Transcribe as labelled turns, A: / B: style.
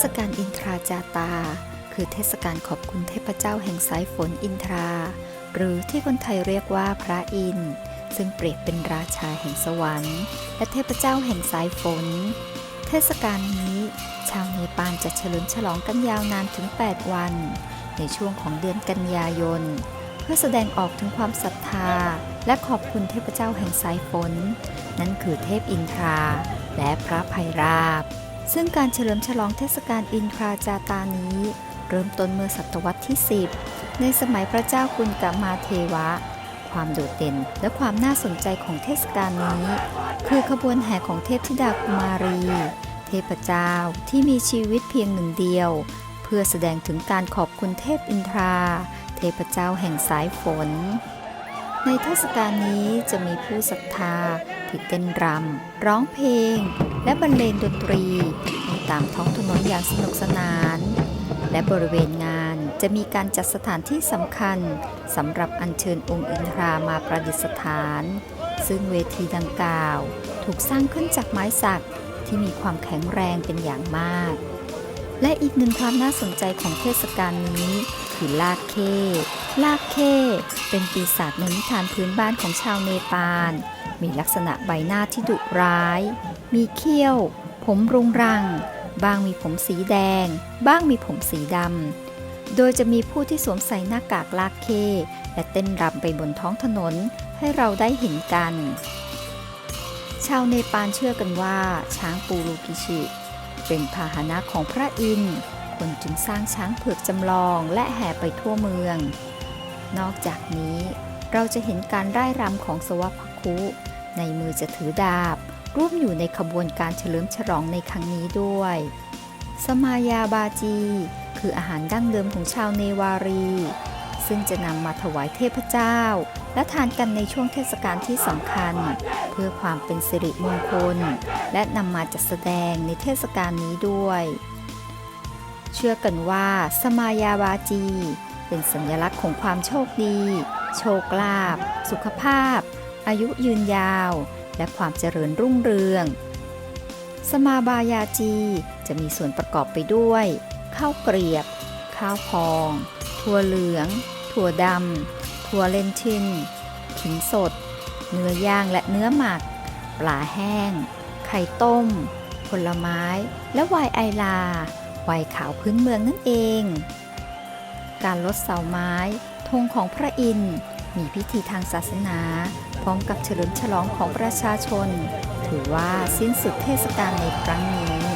A: เทศกาคือเทศกาลขอบคุณเทพเจ้าแห่งสายฝนอินทรา หรือที่คนไทยเรียกว่าพระอินทร์ซึ่งเปรียบเป็นราชาแห่งสวรรค์ และเทพเจ้าแห่งสายฝน เทศกาลนี้ ชาวเนปาลจะเฉลิมฉลองกันยาวนานถึง 8 วัน ในช่วงของเดือนกันยายน เพื่อแสดงออกถึงความศรัทธา และขอบคุณเทพเจ้าแห่งสายฝน นั่นคือเทพอินทรา และพระภัยราบ ซึ่งการเฉลิมฉลองเทศกาลอินทราจาตานี้ เริ่มต้นเมื่อศตวรรษที่ 10 ในสมัยพระเจ้ากุลกามาเทวะ ความโดดเด่นและความน่าสนใจของเทศกาลนี้ คือขบวนแห่ของเทพธิดากุมารี เทพเจ้าที่มีชีวิตเพียงหนึ่งเดียว เพื่อแสดงถึงการขอบคุณเทพอินทรา เทพเจ้าแห่งสายฝน ในเทศกาลนี้จะมีผู้ศรัทธาที่เต้นรำ ร้องเพลง และบรรเลงดนตรีในตามท้องถนนอย่างสนุกสนาน และบริเวณงานจะมีการจัดสถานที่สำคัญสำหรับอัญเชิญองค์อินทรามาประดิษฐาน ซึ่งเวทีดังกล่าว ถูกสร้างขึ้นจากไม้สักที่มีความแข็งแรงเป็นอย่างมาก และอีกหนึ่งความน่าสนใจของเทศกาลนี้ คือลากเค ลากเค เป็นปีศาจในนิทานพื้นบ้านของชาวเนปาล มีลักษณะใบหน้าที่ดุร้าย มีเขี้ยว ผมรุงรัง บ้างมีผมสีแดง บ้างมีผมสีดำ โดยจะมีผู้ที่สวมใส่หน้ากากลากเค และเต้นรำไปบนท้องถนนให้เราได้เห็นกัน ชาวเนปาลเชื่อกันว่า ช้างปูรูกิชิ เป็นพาหนะของพระอินทร์คนจึงสร้างช้างเผือกจำลองและแห่ไปทั่วเมือง นอกจากนี้เราจะเห็นการร่ายรำของสวัพคุ ในมือจะถือดาบ ร่วมอยู่ในขบวนการเฉลิมฉลองในครั้งนี้ด้วย สมายาบาจี คืออาหารดั้งเดิมของชาวเนวารี ซึ่งจะนำมาถวายเทพเจ้า และทานกันในช่วงเทศกาลที่สำคัญ เพื่อความเป็นสิริมงคล และนำมาจัดแสดงในเทศกาลนี้ด้วย เชื่อกันว่า สมายาบาจี เป็นสัญลักษณ์ของความโชคดี โชคลาภสุขภาพ อายุยืนยาว และความเจริญรุ่งเรือง สมาบายาจีจะมีส่วนประกอบไปด้วยข้าวเกรียบ ข้าวพอง ถั่วเหลือง ถั่วดำ ถั่วเลนทิน ขิงสด เนื้อย่างและเนื้อหมัก ปลาแห้ง ไข่ต้ม ผลไม้ และไวน์ไอลา ไวน์ขาวพื้นเมืองนั่นเอง การลดเสาไม้ธงของพระอินทร์มีพิธีทางศาสนา พร้อมกับเฉลิมฉลองของประชาชน ถือว่าสิ้นสุดเทศกาลในครั้งนี้